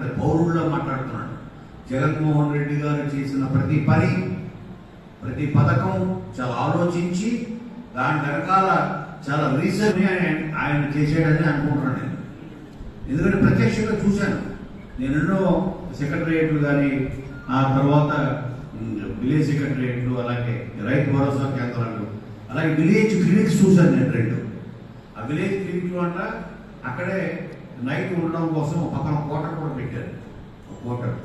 పౌరుల్లో మాట్లాడుతున్నాడు. జగన్మోహన్ రెడ్డి గారు చేసిన ప్రతి పని ప్రతి పథకం చాలా ఆలోచించి దాని వెనకాల చాలా రీసెర్చ్ ఆయన ఆయన అనుకుంటున్నాను నేను. ఎందుకంటే ప్రత్యక్షంగా చూశాను. నేను ఎన్నో సెక్రటరియట్లు కానీ ఆ తర్వాత విలేజ్ సెక్రటరియట్లు అలాగే రైతు భరోసా కేంద్రాలు అలాగే విలేజ్ క్లినిక్స్ చూశాను నేను రెండు. ఆ విలేజ్ క్లినిక్లు అంట అక్కడే నైట్ ఉండడం కోసం ఒక పక్కన కోటర్ కూడా పెట్టారు. ఒక కోటర్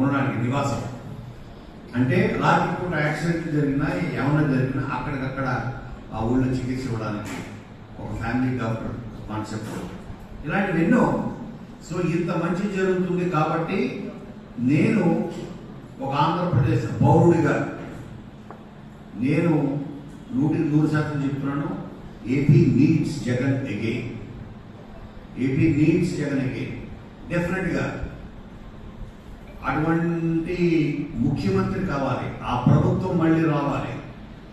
ఉండడానికి నివాసం. అంటే రాత్రి పూట యాక్సిడెంట్ జరిగినా ఏమైనా జరిగినా అక్కడికక్కడ ఆ ఊళ్ళో చికిత్స ఇవ్వడానికి ఒక ఫ్యామిలీ డాక్టర్ కాన్సెప్ట్ ఇలాంటివి ఎన్నో. సో ఇంత మంచి జరుగుతుంది కాబట్టి నేను ఒక ఆంధ్రప్రదేశ్ పౌరుడిగా నేను నూటికి నూరు శాతం చెప్తున్నాను AP needs Jagan again AP needs Jagan again డెఫినెట్గా అటువంటి ముఖ్యమంత్రి కావాలి. ఆ ప్రభుత్వం మళ్ళీ రావాలి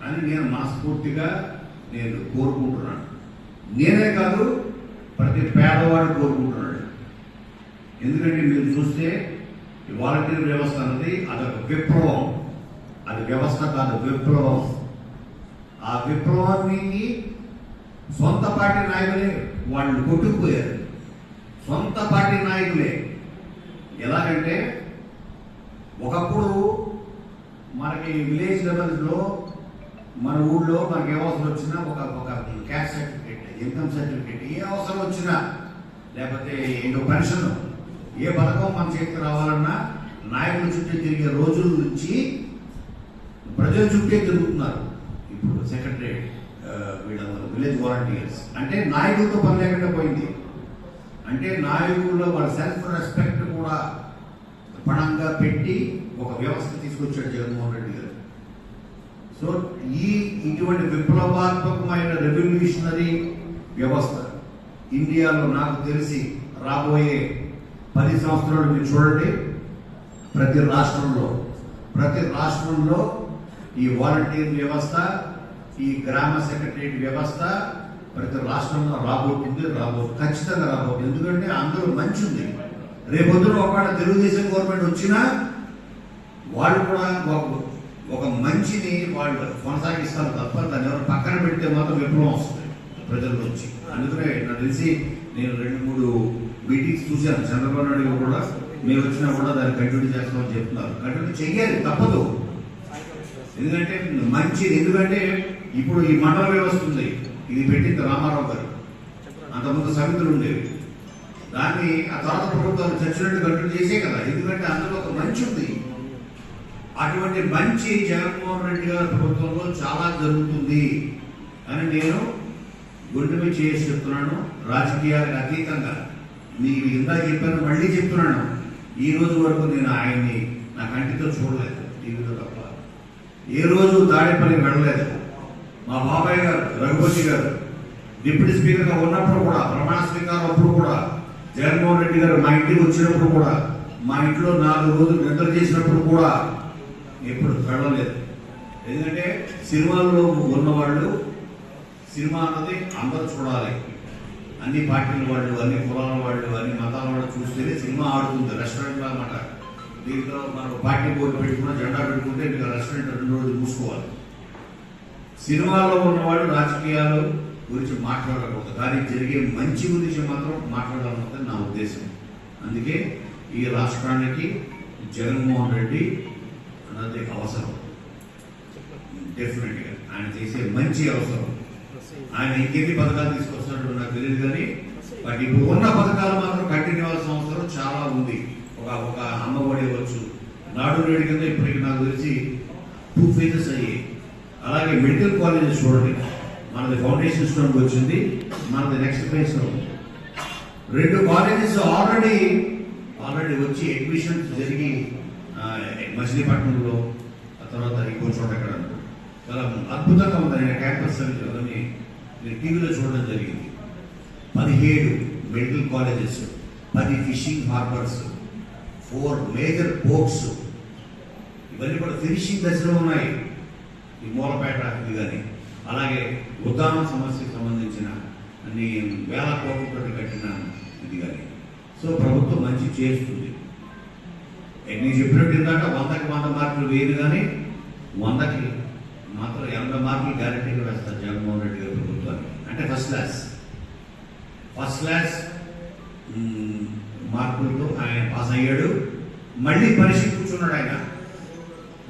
అని నేను మనస్ఫూర్తిగా నేను కోరుకుంటున్నాను. నేనే కాదు ప్రతి పేదవాడు కోరుకుంటున్నాడు. ఎందుకంటే మీరు చూస్తే ఈ వాలంటీర్ వ్యవస్థ అన్నది అదొక విప్లవం. అది వ్యవస్థ కాదు విప్లవం. ఆ విప్లవానికి సొంత పార్టీ నాయకులే వాళ్ళు కొట్టుకుపోయారు. సొంత పార్టీ నాయకులే. ఎలాగంటే ఒకప్పుడు మనకి విలేజ్ లెవెల్స్లో మన ఊళ్ళో మనకి ఏ అవసరం వచ్చినా ఒక ఒక క్యాస్ట్ సర్టిఫికేట్ ఇన్కమ్ సర్టిఫికేట్ ఏ అవసరం వచ్చినా లేకపోతే ఏదో పెన్షన్ ఏ పథకం మన చేతికి రావాలన్నా నాయకుల చుట్టూ తిరిగే రోజుల నుంచి ప్రజల చుట్టే తిరుగుతున్నారు. ఇప్పుడు సెక్రటరీ వీళ్ళందరూ విలేజ్ వాలంటీర్స్. అంటే నాయకులతో పని లేకుండా పోయింది. అంటే నాయకుల్లో వాళ్ళ సెల్ఫ్ రెస్పెక్ట్ కూడా పణంగా పెట్టి ఒక వ్యవస్థ తీసుకొచ్చాడు జగన్మోహన్ రెడ్డి గారు. సో ఈ ఇటువంటి విప్లవాత్మకమైన రెవల్యూషనరీ వ్యవస్థ ఇండియాలో నాకు తెలిసి రాబోయే పది సంవత్సరాలు మీరు చూడండి. ప్రతి రాష్ట్రంలో ప్రతి రాష్ట్రంలో ఈ వాలంటీర్ వ్యవస్థ ఈ గ్రామ సెక్రటరీ వ్యవస్థ ప్రతి రాష్ట్రంలో రాబోతుంది రాబో ఖచ్చితంగా రాబోతుంది. ఎందుకంటే అందరూ మంచి ఉంది. రేపొద్దున ఒకవేళ తెలుగుదేశం గవర్నమెంట్ వచ్చినా వాళ్ళు కూడా ఒక ఒక మంచిని వాళ్ళు కొనసాగిస్తారు తప్ప దాన్ని ఎవరు పక్కన పెడితే మాత్రం విప్లవం వస్తుంది ప్రజల నుంచి. అందుకనే నాకు తెలిసి నేను రెండు మూడు మీటింగ్స్ చూశాను. చంద్రబాబు నాయుడు కూడా మీరు వచ్చినా కూడా దాన్ని కంటిన్యూ చేస్తామని చెప్తున్నారు. కంటిన్యూ చెయ్యాలి తప్పదు. ఎందుకంటే మంచిది ఎందుకంటే ఇప్పుడు ఈ మండల వ్యవస్థ ఉంది. ఇది పెట్టింది రామారావు గారు. అంతకుముందు సమితులు ఉండేవి. దాన్ని ఆ తర్వాత ప్రభుత్వాలు చచ్చినట్టు కంటిన్యూ చేసే కదా. ఎందుకంటే అందులో ఒక మంచి ఉంది. అటువంటి మంచి జగన్మోహన్ రెడ్డి గారి ప్రభుత్వంలో చాలా జరుగుతుంది అని నేను గుండె చేసి చెప్తున్నాను. రాజకీయాలకు అతీతంగా. మీకు ఇందాక చెప్పాను మళ్ళీ చెప్తున్నాను. ఈ రోజు వరకు నేను ఆయన్ని నా కంటితో చూడలేదు. టీవీలో తప్ప. ఏ రోజు దాడిపల్లి వెళ్ళలేదు మా బాబాయ్ గారు రఘుపతి గారు డిప్యూటీ స్పీకర్గా ఉన్నప్పుడు కూడా ప్రమాణ స్వీకారం అప్పుడు కూడా జగన్మోహన్ రెడ్డి గారు మా ఇంటికి వచ్చినప్పుడు కూడా మా ఇంట్లో నాలుగు రోజులు నిద్ర చేసినప్పుడు కూడా ఎప్పుడు వెళ్ళలేదు ఎందుకంటే సినిమాల్లో ఉన్నవాళ్ళు సినిమా అన్నది అందరూ చూడాలి. అన్ని పార్టీల వాళ్ళు అన్ని కులాల వాళ్ళు అన్ని మతాల వాళ్ళు చూస్తేనే సినిమా ఆడుతుంది రెస్టారెంట్ అన్నమాట దీంట్లో మనం పార్టీ బోర్డు పెట్టుకున్న జెండా పెట్టుకుంటే మీకు రెస్టారెంట్ రెండు రోజులు మూసుకోవాలి. సినిమాలో ఉన్నవాడు రాజకీయాలు గురించి మాట్లాడకూడదు. కానీ జరిగే మంచి గురించి మాత్రం మాట్లాడాలన్నది నా ఉద్దేశం. అందుకే ఈ రాష్ట్రానికి జగన్మోహన్ రెడ్డి అన్నది అవసరం. డెఫినెట్గా ఆయన చేసే మంచి అవసరం. ఆయన ఇంకెన్ని పథకాలు తీసుకొస్తాడో నాకు తెలియదు కానీ బట్ ఇప్పుడు ఉన్న పథకాలు మాత్రం కంటిన్యూ అవ్వాల్సిన అవసరం చాలా ఉంది. ఒక ఒక అమ్మఒడి ఇవ్వచ్చు. నాడు నేడు కింద ఇప్పటికి నాకు తెలిసి టూ ఫేజెస్ అయ్యాయి. అలాగే మెడికల్ కాలేజెస్ చూడండి. మనది ఫౌండేషన్ స్టోన్కి వచ్చింది. మనది నెక్స్ట్ ఫేజ్ రెండు కాలేజెస్ ఆల్రెడీ ఆల్రెడీ వచ్చి అడ్మిషన్స్ జరిగి మచిలీపట్నంలో ఆ తర్వాత ఇంకో చోట ఎక్కడ చాలా అద్భుతంగా ఉంది ఆయన క్యాంపస్ అని నేను టీవీలో చూడడం జరిగింది. పదిహేడు మెడికల్ కాలేజెస్ పది fishing harbours four major ports ఇవన్నీ కూడా ఫినిషింగ్ దశలో ఉన్నాయి. ఈ మూలపేట ఇది కానీ అలాగే ఉద్దాన సమస్యకు సంబంధించిన అన్ని వేల కోట్లతో కట్టిన ఇది కానీ సో ప్రభుత్వం మంచి చేస్తుంది. నేను చెప్పినట్టు ఇందాక వందకి వంద మార్కులు వేయను కానీ వందకి మాత్రం ఎనభై మార్కులు గ్యారంటీగా వేస్తారు జగన్మోహన్ రెడ్డి గారి ప్రభుత్వానికి. అంటే ఫస్ట్ క్లాస్ ఫస్ట్ క్లాస్ మార్కులతో ఆయన పాస్ అయ్యాడు మళ్ళీ పరీక్ష కూర్చున్నాడు ఆయన.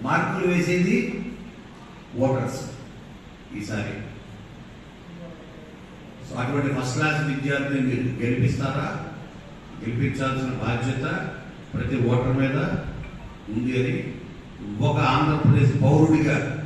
మార్కులు వేసేది ఓటర్స్ ఈసారి. సో అటువంటి ఫస్ట్ క్లాస్ విద్యార్థిని మీరు గెలిపిస్తారా? గెలిపించాల్సిన బాధ్యత ప్రతి ఓటర్ మీద ఉంది అని ఒక ఆంధ్రప్రదేశ్ పౌరుడిగా